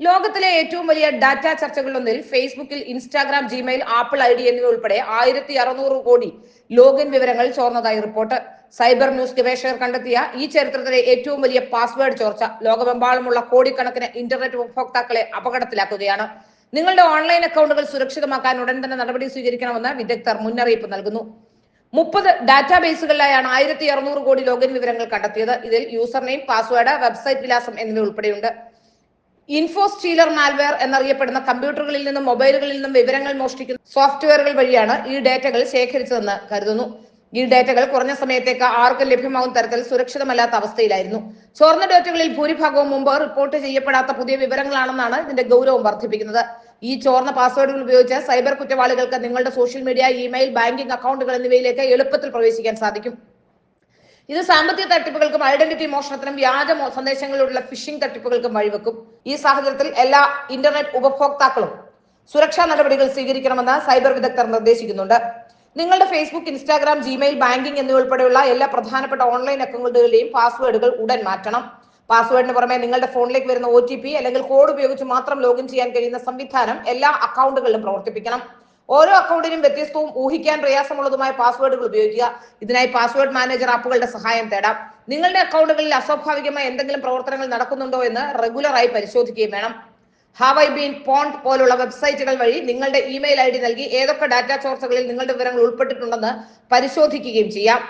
ലോകത്തിലെ ഏറ്റവും വലിയ ഡാറ്റ ചർച്ചകളിലൊന്നിൽ ഫേസ്ബുക്കിൽ Instagram Gmail Apple I D എന്നിവ ഉൾപ്പെടെ ആയിരത്തി അറുന്നൂറ് കോടി ലോഗിൻ വിവരങ്ങൾ ചോർന്നതായി റിപ്പോർട്ട്. സൈബർ ന്യൂസ് ഗവേഷകർ കണ്ടെത്തിയ ഈ ചരിത്രത്തിലെ ഏറ്റവും വലിയ പാസ്വേഡ് ചോർച്ച ലോകമെമ്പാടുമുള്ള കോടിക്കണക്കിന് ഇന്റർനെറ്റ് ഉപഭോക്താക്കളെ അപകടത്തിലാക്കുകയാണ്. നിങ്ങളുടെ ഓൺലൈൻ അക്കൗണ്ടുകൾ സുരക്ഷിതമാക്കാൻ ഉടൻ തന്നെ നടപടി സ്വീകരിക്കണമെന്ന് വിദഗ്ധർ മുന്നറിയിപ്പ് നൽകുന്നു. മുപ്പത് ഡാറ്റാബേസുകളിലായാണ് ആയിരത്തി അറുന്നൂറ് കോടി ലോഗിൻ വിവരങ്ങൾ കണ്ടെത്തിയത്. ഇതിൽ യൂസർ നെയിം പാസ്വേഡ് വെബ്സൈറ്റ് വിലാസം എന്നിവ ഉൾപ്പെടെയുണ്ട് ഇൻഫോസ്റ്റീലർ മാൽവെയർ എന്നറിയപ്പെടുന്ന കമ്പ്യൂട്ടറുകളിൽ നിന്നും മൊബൈലുകളിൽ നിന്നും വിവരങ്ങൾ മോഷ്ടിക്കുന്ന സോഫ്റ്റ്വെയറുകൾ വഴിയാണ് ഈ ഡേറ്റകൾ ശേഖരിച്ചതെന്ന് കരുതുന്നു. ഈ ഡേറ്റകൾ കുറഞ്ഞ സമയത്തേക്ക് ആർക്കും ലഭ്യമാകുന്ന തരത്തിൽ സുരക്ഷിതമല്ലാത്ത അവസ്ഥയിലായിരുന്നു. ചോർന്ന ഡേറ്റകളിൽ ഭൂരിഭാഗവും മുമ്പ് റിപ്പോർട്ട് ചെയ്യപ്പെടാത്ത പുതിയ വിവരങ്ങളാണെന്നാണ് ഇതിന്റെ ഗൗരവം വർദ്ധിപ്പിക്കുന്നത്. ഈ ചോർന്ന പാസ്വേഡുകൾ ഉപയോഗിച്ച് സൈബർ കുറ്റവാളികൾക്ക് നിങ്ങളുടെ സോഷ്യൽ മീഡിയ ഇമെയിൽ ബാങ്കിംഗ് അക്കൗണ്ടുകൾ എന്നിവയിലേക്ക് എളുപ്പത്തിൽ പ്രവേശിക്കാൻ സാധിക്കും. ഇത് സാമ്പത്തിക തട്ടിപ്പുകൾക്കും ഐഡന്റിറ്റി മോഷണത്തിനും വ്യാജ സന്ദേശങ്ങളിലൂടെ ഫിഷിംഗ് തട്ടിപ്പുകൾക്കും വഴിവെക്കും. ഈ സാഹചര്യത്തിൽ എല്ലാ ഇന്റർനെറ്റ് ഉപഭോക്താക്കളും സുരക്ഷാ നടപടികൾ സ്വീകരിക്കണമെന്ന് സൈബർ വിദഗ്ധർ നിർദ്ദേശിക്കുന്നുണ്ട്. നിങ്ങളുടെ ഫേസ്ബുക്ക് ഇൻസ്റ്റാഗ്രാം ജിമെയിൽ ബാങ്കിംഗ് എന്നിവ ഉൾപ്പെടെയുള്ള എല്ലാ പ്രധാനപ്പെട്ട ഓൺലൈൻ അക്കൗണ്ടുകളുടെയും പാസ്വേഡുകൾ ഉടൻ മാറ്റണം. പാസ്വേഡിന് പുറമെ നിങ്ങളുടെ ഫോണിലേക്ക് വരുന്ന ഒ അല്ലെങ്കിൽ കോഡ് ഉപയോഗിച്ച് മാത്രം ലോഗിൻ ചെയ്യാൻ കഴിയുന്ന സംവിധാനം എല്ലാ അക്കൗണ്ടുകളിലും പ്രവർത്തിപ്പിക്കണം. ഓരോ അക്കൗണ്ടിനും വ്യത്യസ്തവും ഊഹിക്കാൻ പ്രയാസമുള്ളതുമായ പാസ്വേഡുകൾ ഉപയോഗിക്കുക. ഇതിനായി പാസ്വേഡ് മാനേജർ ആപ്പുകളുടെ സഹായം തേടാം. നിങ്ങളുടെ അക്കൗണ്ടുകളിൽ അസ്വാഭാവികമായ എന്തെങ്കിലും പ്രവർത്തനങ്ങൾ നടക്കുന്നുണ്ടോ എന്ന് റെഗുലറായി പരിശോധിക്കുകയും വേണം. ഹാവ് ഐ ബീൻ പോണ്ട് പോലുള്ള വെബ്സൈറ്റുകൾ വഴി നിങ്ങളുടെ ഇമെയിൽ ഐ ഡി നൽകി ഏതൊക്കെ ഡാറ്റ ചോർച്ചകളിൽ നിങ്ങളുടെ വിവരങ്ങൾ ഉൾപ്പെട്ടിട്ടുണ്ടെന്ന് പരിശോധിക്കുകയും ചെയ്യാം.